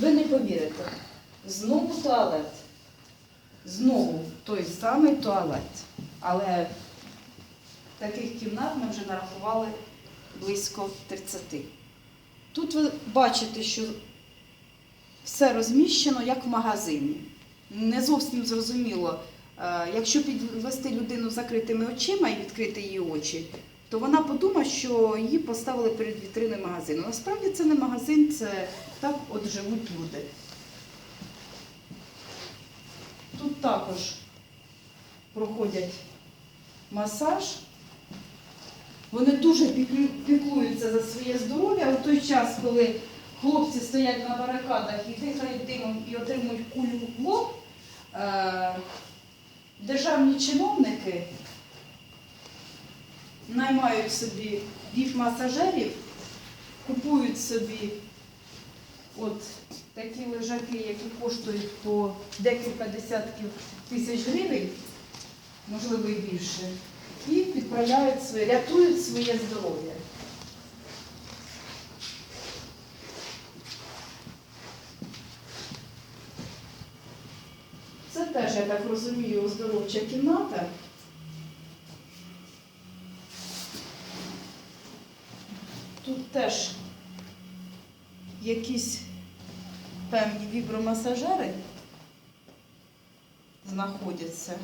Ви не повірите. Знову туалет. Знову той самий туалет. Але таких кімнат ми вже нарахували близько 30. Тут ви бачите, що все розміщено як в магазині. Не зовсім зрозуміло. Е, Якщо підвести людину закритими очима і відкрити її очі, то вона подумає, що її поставили перед вітриною магазину. Насправді це не магазин, це так от живуть люди. Тут також проходять масаж. Вони дуже піклуються за своє здоров'я у той час, коли хлопці стоять на барикадах і дихають димом і отримують кулю в лоб. е, Державні чиновники наймають собі віп-масажерів, купують собі от такі лежаки, які коштують по декілька десятків тисяч гривень, можливо і більше, і підправляють своє, рятують своє здоров'я. Це теж, я так розумію, оздоровча кімната. Тут теж якісь певні вібромасажери знаходяться.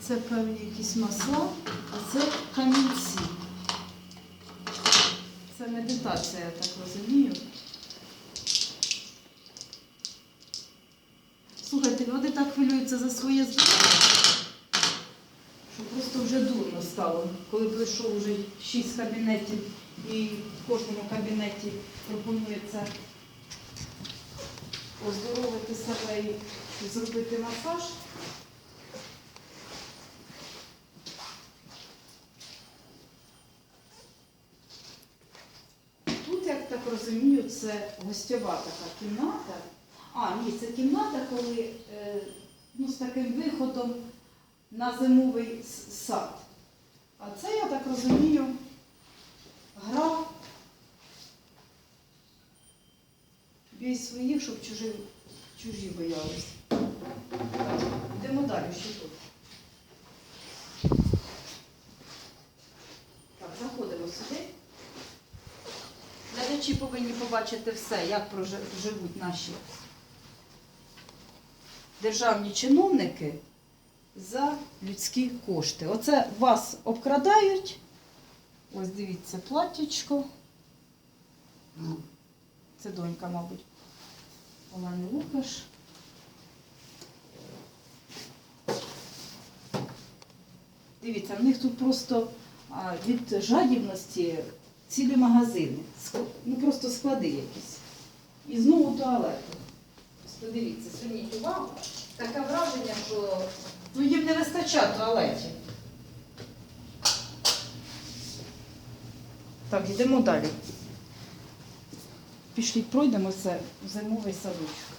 Це певні якісь масла, а це камінці. Це медитація, я так розумію. Слухайте, люди так хвилюються за своє здоров'я, що просто вже дурно стало, коли пройшов вже шість кабінетів і в кожному кабінеті пропонується оздоровити себе і зробити масаж. Тут, як так розумію, це гостьова така кімната. А, ні, це кімната, коли е, ну, з таким виходом на зимовий сад. А це, я так розумію, гра бій своїх, щоб чужі, чужі боялись. Йдемо далі, що тут. Так, заходимо сюди. Глядачі повинні побачити все, як живуть наші державні чиновники за людські кошти. Оце вас обкрадають. Ось дивіться, платтячко. Це донька, мабуть, Олени Лукаш. Дивіться, в них тут просто від жадібності цілі магазини. Ну просто склади якісь. І знову туалети. Ось Подивіться, зверніть увагу. Таке враження, що ну, їм не вистачає туалетів. Так, йдемо далі. Пішли, пройдемо це в зимовий садочок.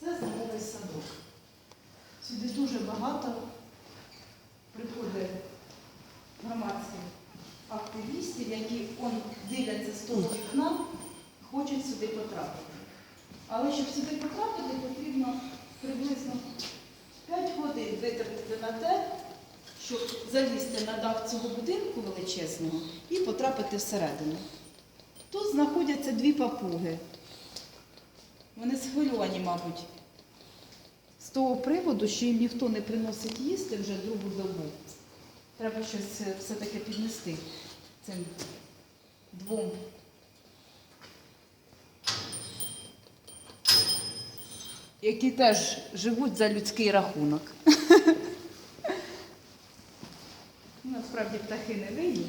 Це зимовий садок. Сюди дуже багато приходить громадських активістів, які он дивляться з того вікна, хочуть сюди потрапити. Але щоб сюди потрапити, потрібно приблизно 5 годин витратити на те, щоб залізти на дах цього будинку величезного і потрапити всередину. Тут знаходяться дві папуги. Вони схвильовані, мабуть, з того приводу, що їм ніхто не приносить їсти вже другу добу. Треба щось е, все-таки піднести цим двом. Які теж живуть за людський рахунок. Ну, насправді птахи не винні.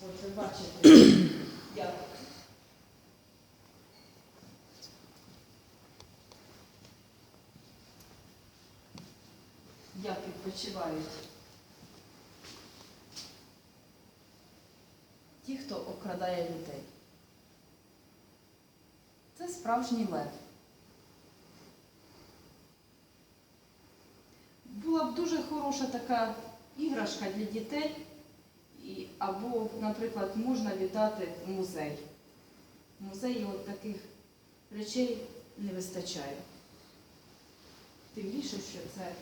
Ви бачите, як як відпочивають хто людей. Це справжній лев. Була б дуже хороша така іграшка для дітей, і, або, наприклад, можна віддати в музей. В музеї от таких речей не вистачає. Тим більше, що це